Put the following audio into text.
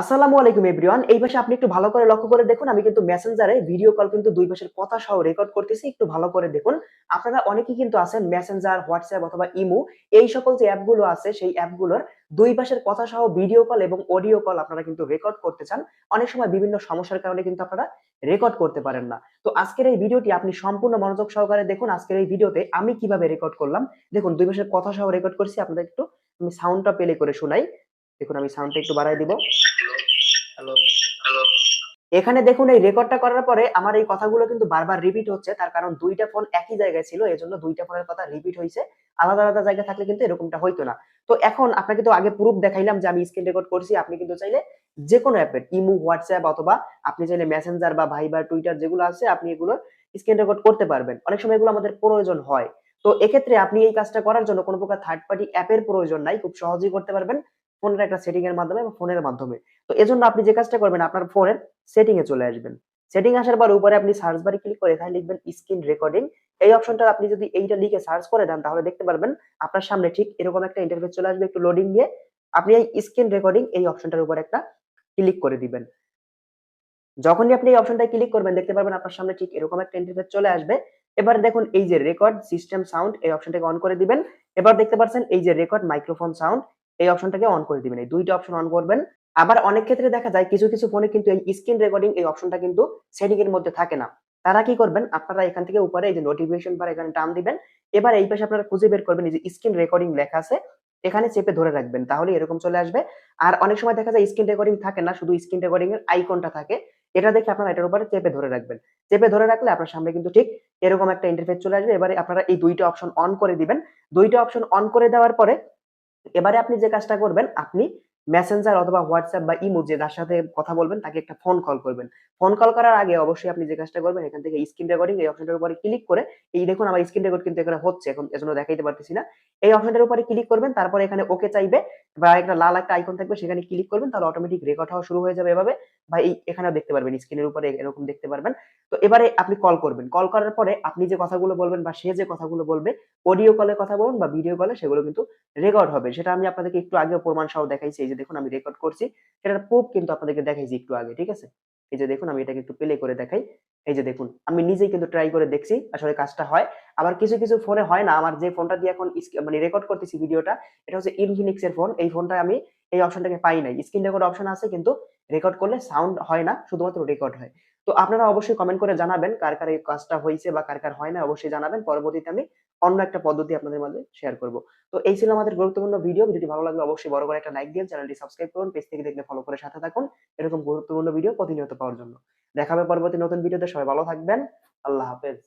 আসসালামু আলাইকুম এভরিওয়ান। এই পাশে আপনি একটু ভালো করে লক্ষ্য করে দেখুন, আমি কিন্তু মেসেঞ্জারে ভিডিও কল কিন্তু দুই পাশের কথা সহ রেকর্ড করতেছি, একটু ভালো করে দেখুন। আপনারা অনেকেই কিন্তু আছেন মেসেঞ্জার হোয়াটসঅ্যাপ অথবা ইমো এই সকল যে অ্যাপগুলো আছে, সেই অ্যাপগুলোর দুই পাশের কথা সহ ভিডিও কল এবং অডিও কল আপনারা কিন্তু রেকর্ড করতে চান। অনেক সময় বিভিন্ন সমস্যার কারণে কিন্তু আপনারা রেকর্ড করতে পারেন না। তো আজকের এই ভিডিওটি আপনি সম্পূর্ণ মনোযোগ সহকারে দেখুন, আজকের এই ভিডিওতে আমি কীভাবে রেকর্ড করলাম। দেখুন, দুই পাশের কথা সহ রেকর্ড করছি, আপনাদের একটু আমি সাউন্ডটা প্লে করে শোনাই। দেখুন আমি সাউন্ডটা একটু বাড়াই দিব। হ্যালো হ্যালো এখানে দেখুন এই রেকর্ডটা করার পরে আমার এই কথাগুলো কিন্তু বারবার রিপিট হচ্ছে তার কারণ দুইটা ফোন একই জায়গায় ছিল এজন্য দুইটা ফোনের কথা রিপিট হয়েছে। আলাদা আলাদা জায়গায় থাকলে কিন্তু এরকমটা হইতো না। তো এখন আপনাকে তো আগে প্রুফ দেখাইলাম যে আমি স্ক্রিন রেকর্ড করছি আপনি কিন্তু চাইলে যে কোনো অ্যাপের ইমো হোয়াটসঅ্যাপ অথবা আপনি চাইলে মেসেঞ্জার বা ভাইবার টুইটার যেগুলো আছে আপনি এগুলো স্ক্রিন রেকর্ড করতে পারবেন। অনেক সময় এগুলো আমাদের প্রয়োজন হয়। তো এক্ষেত্রে আপনি এই কাজটা করার জন্য কোনো প্রকার থার্ড পার্টি অ্যাপের প্রয়োজন নাই খুব সহজেই করতে পারবেন। ফোনের একটা সেটিং এর মাধ্যমে বা ফোনের মাধ্যমে। তো এজন্য আপনি যে কাজটা করবেন, আপনার ফোনের সেটিং এ চলে আসবেন। সেটিং আসার পর উপরে আপনি সার্চ বারে ক্লিক করে এখানে লিখবেন স্ক্রিন রেকর্ডিং এই অপশনটা আপনি যদি এইটা লিখে সার্চ করে দেন, তাহলে দেখতে পারবেন আপনার সামনে ঠিক এরকম একটা ইন্টারফেস চলে আসবে, একটু লোডিং দিয়ে আপনি এই স্ক্রিন রেকর্ডিং এই অপশনটার উপর একটা ক্লিক করে দিবেন। যখনই আপনি এই অপশনটায় ক্লিক করবেন, দেখতে পারবেন আপনার সামনে ঠিক এরকম একটা ইন্টারফেস চলে আসবে। এবার দেখুন এই যে রেকর্ড সিস্টেম সাউন্ড এই অপশনটাকে অন করে দিবেন। এবার দেখতে পাচ্ছেন এই যে রেকর্ড মাইক্রোফোন সাউন্ড এই অপশনটাকে অন করে দিবেন। এই দুইটা অপশন অন করবেন। আবার অনেক ক্ষেত্রে দেখা যায় কিছু কিছু ফোনে কিন্তু এই স্ক্রিন রেকর্ডিং এই অপশনটা কিন্তু সেটিং এর মধ্যে থাকে না। তারা কি করবেন? আপনারা এখান থেকে উপরে এই যে নোটিফিকেশন বার এখানে টান দিবেন। এবার এই পাশে আপনারা খুঁজে বের করবেন। এই যে স্ক্রিন রেকর্ডিং লেখা আছে, এখানে চেপে ধরে রাখবেন। তাহলে এরকম চলে আসবে। আর অনেক সময় দেখা যায় স্ক্রিন রেকর্ডিং থাকে না, শুধু স্ক্রিন রেকর্ডিং এর আইকনটা থাকে। এটা দেখে আপনারা এটার উপরে চেপে ধরে রাখবেন। চেপে ধরে রাখলে আপনার সামনে কিন্তু ঠিক এরকম একটা ইন্টারফেস চলে আসবে। এবারে আপনারা এই দুইটা অপশন অন করে দিবেন। দুইটা অপশন অন করে দেওয়ার পরে এবারে আপনি যে কাজটা করবেন আপনি মেসেঞ্জার অথবা হোয়াটসঅ্যাপ বা ইমো যে যার সাথে কথা বলবেন, তাকে একটা ফোন কল করবেন। ফোন কল করার আগে অবশ্যই আপনি যে কাজটা করবেন, এখান থেকে স্ক্রিন রেকর্ডিং এই অপশনটার উপরে ক্লিক করে, এই দেখুন আমার স্ক্রিন রেকর্ড কিন্তু এখানে হচ্ছে, এখন এজন্য দেখাইতে পারতেছি না। এই অপশনটার উপরে ক্লিক করবেন, তারপরে এখানে ওকে চাইবে, বা একটা লাল একটা আইকন থাকবে, সেখানে ক্লিক করবেন, তাহলে অটোমেটিক রেকর্ড হওয়া শুরু হয়ে যাবে এভাবে। বা এই এখানেও দেখতে পারবেন স্ক্রিনের উপরে এরকম দেখতে পারবেন। তো এবারে আপনি কল করবেন। কল করার পরে আপনি যে কথাগুলো বলবেন বা সে যে কথাগুলো বলবে অডিও কলে কথা বলুন বা ভিডিও কলে সেগুলো কিন্তু রেকর্ড হবে। সেটা আমি আপনাদেরকে একটু আগে প্রমাণ সহ দেখাইছি যে দেখুন আমি রেকর্ড করছি, সেটার প্রুফ কিন্তু আপনাদেরকে দেখাইছি একটু আগে, ঠিক আছে? এই যে দেখুন আমি এটাকে একটু প্লে করে দেখাই। এই যে দেখুন, আমি নিজেই কিন্তু ট্রাই করে দেখছি আসলে কাজটা হয়। আবার কিছু কিছু ফোনে হয় না, আমার যে ফোনটা দিয়ে এখন মানে রেকর্ড করতেছি ভিডিওটা এটা হচ্ছে ইনফিনিক্স এর ফোন এই ফোনটা আমি এই অপশনটাকে পাই নাই। স্ক্রিন রেকর্ড অপশন আছে কিন্তু রেকর্ড করলে সাউন্ড হয় না, শুধুমাত্র রেকর্ড হয়। তো আপনারা অবশ্যই কমেন্ট করে জানাবেন কার কার এই কাজটা হয়েছে বা কার কার হয় না অবশ্যই জানাবেন। পরবর্তীতে আমি অন্য একটা পদ্ধতি আপনাদের মাঝে শেয়ার করব। তো এই ছিল আমাদের গুরুত্বপূর্ণ ভিডিও যদি ভালো লাগলে অবশ্যই বড় করে একটা লাইক দিন, চ্যানেলটি সাবস্ক্রাইব করুন পেজ থেকে দেখলে ফলো করে সাথে থাকুন। এরকম গুরুত্বপূর্ণ ভিডিও প্রতিনিয়ত পাওয়ার জন্য। দেখাবে পরবর্তী নতুন ভিডিওতে সবাই ভালো থাকবেন। আল্লাহ হাফেজ।